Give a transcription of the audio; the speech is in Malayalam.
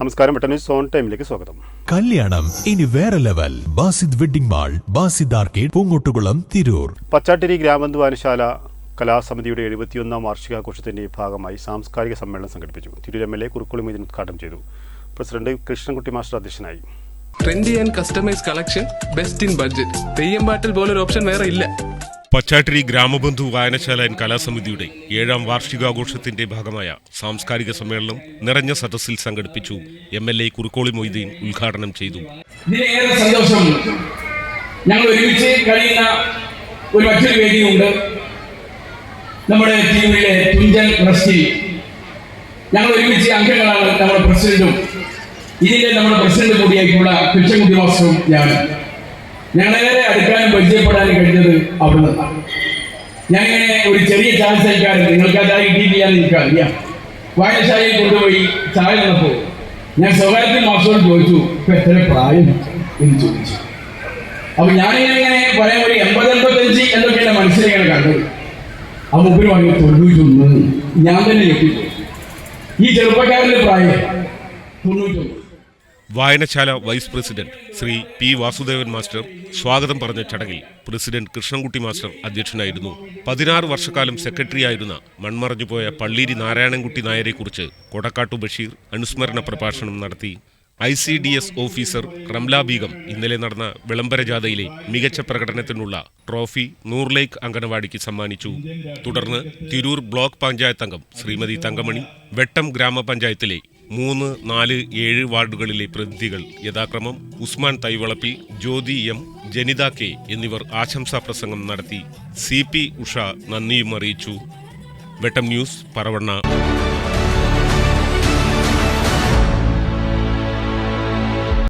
നമസ്കാരം ന്യൂസ് ഓൺ ടൈമിലേക്ക് സ്വാഗതം. കല്യാണം ഇനി വേറെ level. Basid wedding mall Basid arcade Poonkottukulam Tirur. Pachattiri Gramabandhu വായനശാല കലാസമിതിയുടെ എഴുപത്തിയൊന്നാം വാർഷികാഘോഷത്തിന്റെ ഭാഗമായി സാംസ്കാരിക സമ്മേളനം സംഘടിപ്പിച്ചു. Tirur M L A Kurukkoli ഇതിന് ഉദ്ഘാടനം ചെയ്തു. പ്രസിഡന്റ് കൃഷ്ണൻകുട്ടി മാസ്റ്റർ അധ്യക്ഷനായി. Trendy and customise collection best in budget Theyyam പാട്ടിൽ പോലൊരു ഓപ്ഷൻ വേറെ ഇല്ല. പച്ചാട്ടിരി ഗ്രാമബന്ധു വായനശാല ആൻഡ് കലാസമിതിയുടെ ഏഴാം വാർഷികാഘോഷത്തിന്റെ ഭാഗമായ സാംസ്കാരിക സമ്മേളനം നിറഞ്ഞ സദസ്സിൽ സംഘടിപ്പിച്ചു M L A Kurukkoli Moideen ഉദ്ഘാടനം ചെയ്തു. ഞങ്ങൾ ഒരുമിച്ച് കഴിയുന്ന ഒരു മറ്റൊരു വേദിയുണ്ട്. നമ്മുടെ ടീമിലെ തുഞ്ചൻ ട്രസ്റ്റി. ഞങ്ങൾ ഒരുമിച്ച് അംഗങ്ങളാണ് നമ്മുടെ പ്രസിഡന്റും. ഇതിന്റെ നമ്മുടെ പ്രസിഡന്റ് കൂടിയായിട്ടുള്ള കൃഷ്ണൻകുട്ടി മാസ്റ്ററും ഞാൻ ഞങ്ങളേറെ അടുക്കാനും പരിചയപ്പെടാനും അവിടെ നിന്നാണ് ഇങ്ങനെ ഒരു ചെറിയ അയക്കാറ് നിങ്ങൾക്ക് അതായി കിട്ടിയിട്ടില്ലാന്ന് എനിക്കറിയാം വായനശാലയിൽ കൊണ്ടുപോയി ചായ വന്നപ്പോൾ ഞാൻ സ്വകാര്യത്തിൽ മാസ്റ്ററോട് ചോദിച്ചു ഇപ്പൊ എത്ര പ്രായം? എന്ന് ചോദിച്ചു. അപ്പൊ ഞാനിങ്ങനെ പറയാൻ ഒരു എൺപത് എൺപത്തഞ്ച് എന്നൊക്കെയാണ് മനസ്സിലിങ്ങനെ കണ്ടത് ആ മുമ്പിൽ പറഞ്ഞു തൊണ്ണൂറ്റൊന്ന്. ഞാൻ തന്നെ ഞെട്ടിപ്പോയി. ഈ ചെറുപ്പക്കാരന്റെ പ്രായം തൊണ്ണൂറ്റൊന്ന്. വായനശാല vice president Shri P Vasudevan master സ്വാഗതം പറഞ്ഞ ചടങ്ങിൽ പ്രസിഡന്റ് കൃഷ്ണൻകുട്ടി മാസ്റ്റർ അധ്യക്ഷനായിരുന്നു. പതിനാറ് വർഷക്കാലം സെക്രട്ടറിയായിരുന്ന മൺമറഞ്ഞുപോയ പള്ളീരി നാരായണൻകുട്ടി നായരെക്കുറിച്ച് കൊടക്കാട്ടു ബഷീർ അനുസ്മരണ പ്രഭാഷണം നടത്തി. I C D S officer Ramla Beegum ഇന്നലെ നടന്ന വിളംബര ജാഥയിലെ മികച്ച പ്രകടനത്തിനുള്ള ട്രോഫി നൂർലേക്ക് അംഗനവാടിക്ക് സമ്മാനിച്ചു. തുടർന്ന് തിരൂർ ബ്ലോക്ക് പഞ്ചായത്ത് അംഗം ശ്രീമതി തങ്കമണി വെട്ടം ഗ്രാമപഞ്ചായത്തിലെ മൂന്ന് നാല് ഏഴ് വാർഡുകളിലെ പ്രതിനിധികൾ യഥാക്രമം ഉസ്മാൻ തൈവളപ്പിൽ ജ്യോതി എം ജനിത കെ എന്നിവർ ആശംസാ പ്രസംഗം നടത്തി. സി പി ഉഷ നന്ദിയും അറിയിച്ചു. വെട്ടം ന്യൂസ് പറവണ്ണ.